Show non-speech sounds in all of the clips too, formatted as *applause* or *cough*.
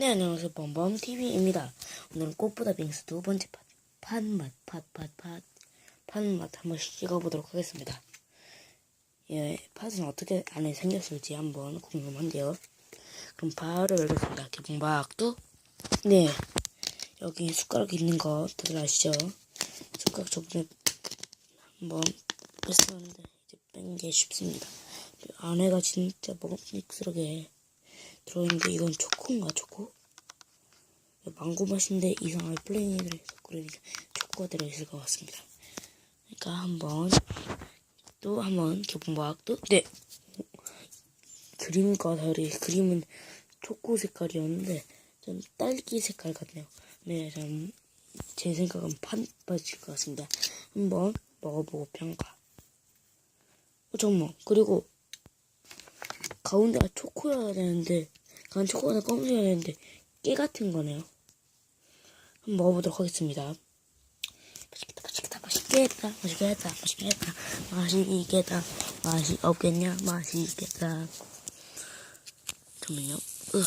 네, 안녕하세요. 범범TV입니다. 오늘은 꽃보다 빙수 두 번째 팟, 팥맛, 팥, 팥, 팥, 팥맛 한 번씩 찍어보도록 하겠습니다. 예, 팥은 어떻게 안에 생겼을지 한번 궁금한데요. 그럼 바로 열겠습니다. 개봉박도 네, 여기 숟가락 있는 거 다들 아시죠? 숟가락 저번에 한번 뺐었는데 이제 뺀 게 쉽습니다. 안에가 진짜 먹음직스럽게 들어있는데 이건 초코인가 초코? 망고 맛인데 이상하게 플레인이 들어있어 그러니까 초코가 들어있을 것 같습니다. 그러니까 한번 또 한번 개봉박도 네 그림과 다르게 그림은 초코 색깔이었는데 전 딸기 색깔 같네요. 네, 전 제 생각은 판빠질 것 같습니다. 한번 먹어보고 평가. 어, 잠깐만. 그리고 가운데가 초코여야 되는데 가운 초코가 검은색이어야 되는데 깨 같은 거네요. 한번 먹어보도록 하겠습니다. 맛있겠다, 맛있겠다, 맛있겠다, 맛있겠다, 맛있겠다, 맛있겠다, 맛이 없겠냐, 맛있겠다. 잠깐만요. 으아.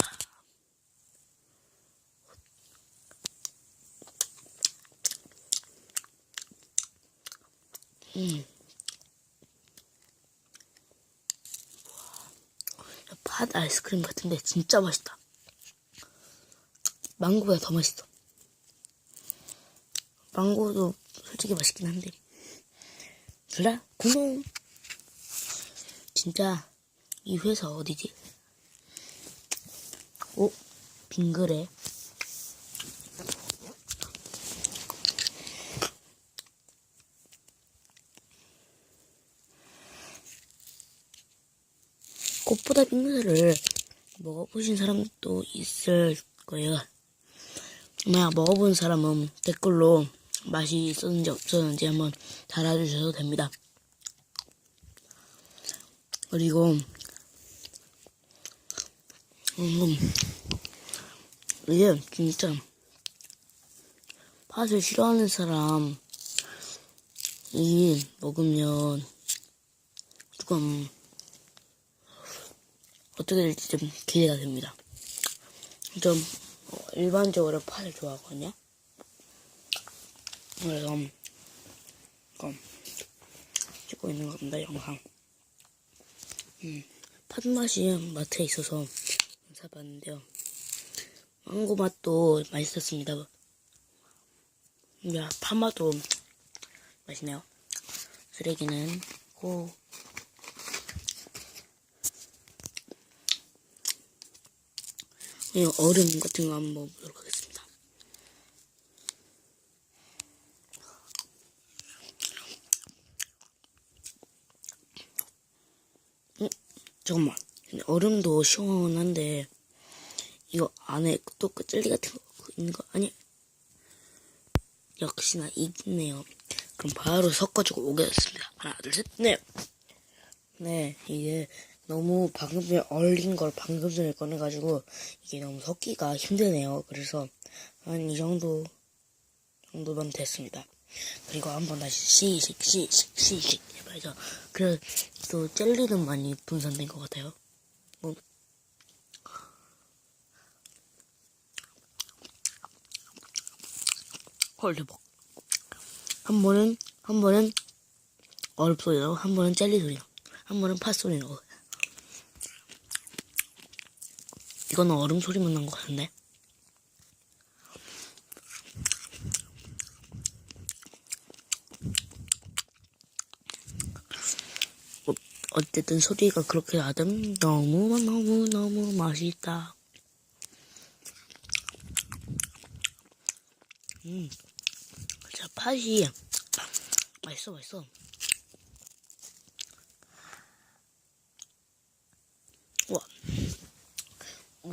음. 팥 아이스크림 같은데 진짜 맛있다. 망고보다 더 맛있어. 망고도 솔직히 맛있긴 한데. 그래? 구멍. 진짜 이 회사 어디지? 오, 빙그레. 꽃보다 빙수를 먹어보신 사람도 있을 거예요. 만약 먹어본 사람은 댓글로 맛이 있었는지 없었는지 한번 달아주셔도 됩니다. 그리고 음, 이게 진짜 팥을 싫어하는 사람이 먹으면 조금 어떻게 될지 좀 기대가 됩니다. 좀 어, 일반적으로 팥을 좋아하거든요. 그래서 이거 찍고 있는 겁니다 영상. 음, 팥 맛이 마트에 있어서 사봤는데요. 망고 맛도 맛있었습니다. 야, 팥 맛도 맛있네요. 쓰레기는 고 얼음 같은 거 한번 먹어보도록 하겠습니다. 음, 잠깐만. 얼음도 시원한데 이거 안에 또 끝젤리 같은 거 있는 거 아니? 역시나 있네요. 그럼 바로 섞어주고 오겠습니다. 하나, 둘, 셋, 넷. 네, 이게 너무 방금 전에 얼린 걸 방금 전에 꺼내가지고 이게 너무 섞기가 힘드네요. 그래서 한 이 정도 정도면 됐습니다. 그리고 한번 다시 시식 시식 시식 해봐야죠. 그래 또 젤리는 많이 분산된 것 같아요. 뭐 헐 대박. 한 번은 한 번은 얼음 소리 나고 한 번은 젤리 소리 나고 한 번은 팥 소리 나고 이거는 얼음 소리만 난 것 같은데. 어, 어쨌든 소리가 그렇게 나든 너무 너무 너무 맛있다. 음, 진짜 팥이. 맛있어 맛있어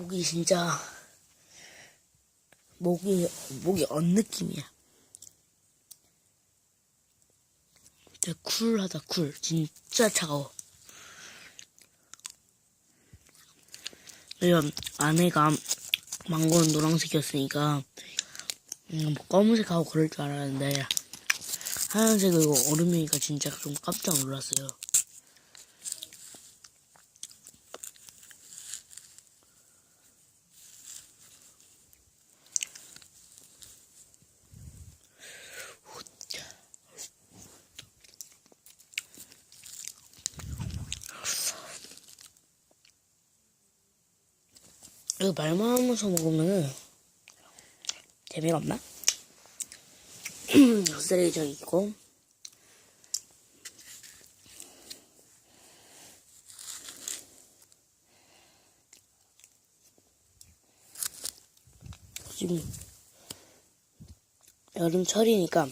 목이 진짜 목이 목이 언 느낌이야. 진짜 쿨하다 쿨 진짜 차가워. 그리고 안에가 망고는 노란색이었으니까 음, 뭐 검은색하고 그럴 줄 알았는데 하얀색이고 얼음이니까 진짜 좀 깜짝 놀랐어요. 이거 말만 하면서 먹으면 재미가 없나? *clears throat* 쓰레기장 있고 지금 여름철이니까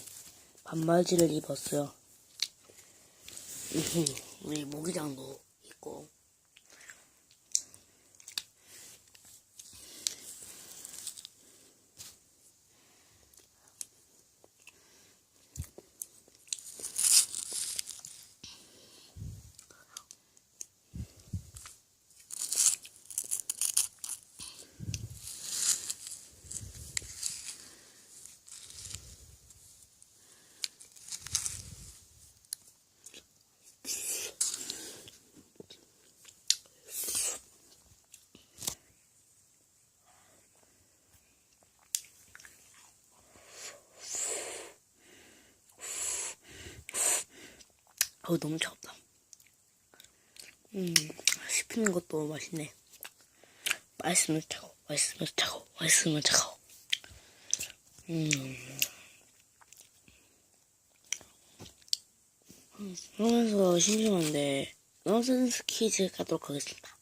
반바지를 입었어요. *laughs* 우리 모기장도 있고 어우 너무 차갑다. 음 씹히는 것도 맛있네. 맛있으면 차가워, 맛있으면 차가워, 맛있으면 차가워. 음. 음, 그러면서 심심한데 넌센스 퀴즈 가도록 하겠습니다.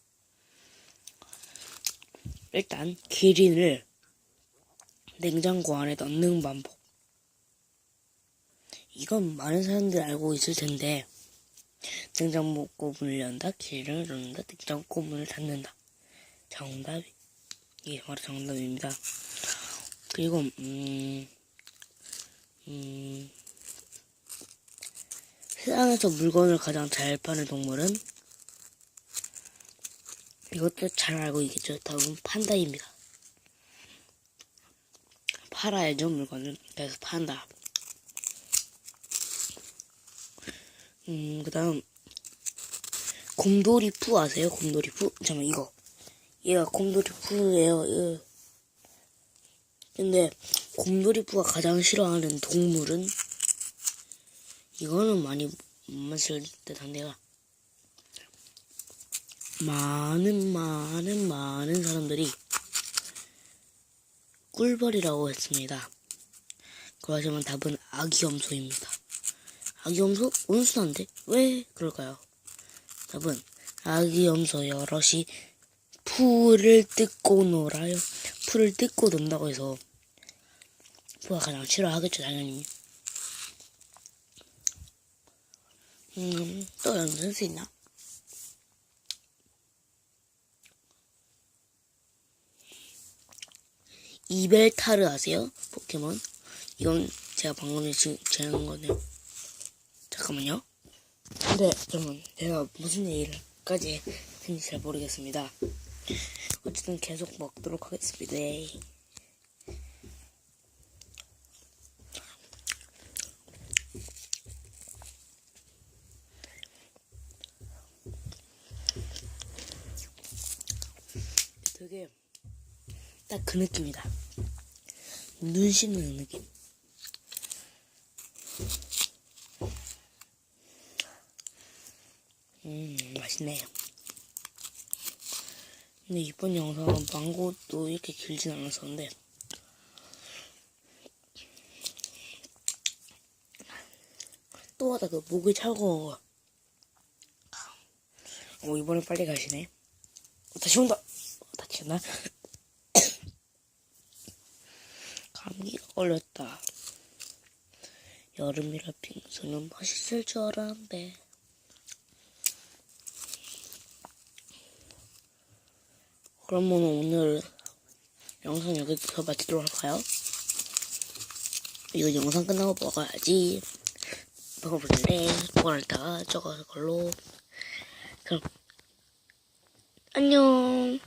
일단 기린을 냉장고 안에 넣는 방법. 이건 많은 사람들이 알고 있을 텐데 냉장고 문을 연다, 기린을 넣는다, 냉장고 문을 닫는다. 정답 이게 바로 정답입니다. 그리고 음, 음, 세상에서 물건을 가장 잘 파는 동물은 이것도 잘 알고 있겠죠. 답은 판다입니다. 팔아야죠 물건을 그래서 판다. 음 그 다음 곰돌이 푸 아세요? 곰돌이 푸? 잠깐만 이거 얘가 곰돌이 푸예요. 예. 근데 곰돌이 푸가 가장 싫어하는 동물은 이거는 많이 못 맞을 듯한데요. 많은 많은 많은 사람들이 꿀벌이라고 했습니다. 그하지만 답은 아기염소입니다. 아기 염소 온순한데 왜 그럴까요? 답은 아기 염소 여럿이 풀을 뜯고 놀아요. 풀을 뜯고 논다고 해서 푸가 가장 싫어하겠죠 당연히. 음, 또 연습할 수 있나? 이벨타르 아세요? 포켓몬? 이건 제가 방금 지금 제한 거네요. 잠깐만요. 근데 잠깐만 내가 무슨 얘기를까지 했는지 잘 모르겠습니다. 어쨌든 계속 먹도록 하겠습니다. 네. 되게 딱 그 느낌이다. 눈 씻는 느낌. 음, 맛있네. 근데 이번 영상은 망고도 이렇게 길진 않았었는데, 또 하다 그 목이 차가운 거. 오, 이번에 빨리 가시네. 어, 다시 온다! 어, 온다. *coughs* 감기가 걸렸다. 여름이라 빙수는 맛있을 줄 알았는데. 그러면 오늘 영상 여기서 마치도록 할까요? 이거 영상 끝나고 먹어야지. 먹어볼래? 그걸다가 저거 걸로. 그럼 안녕.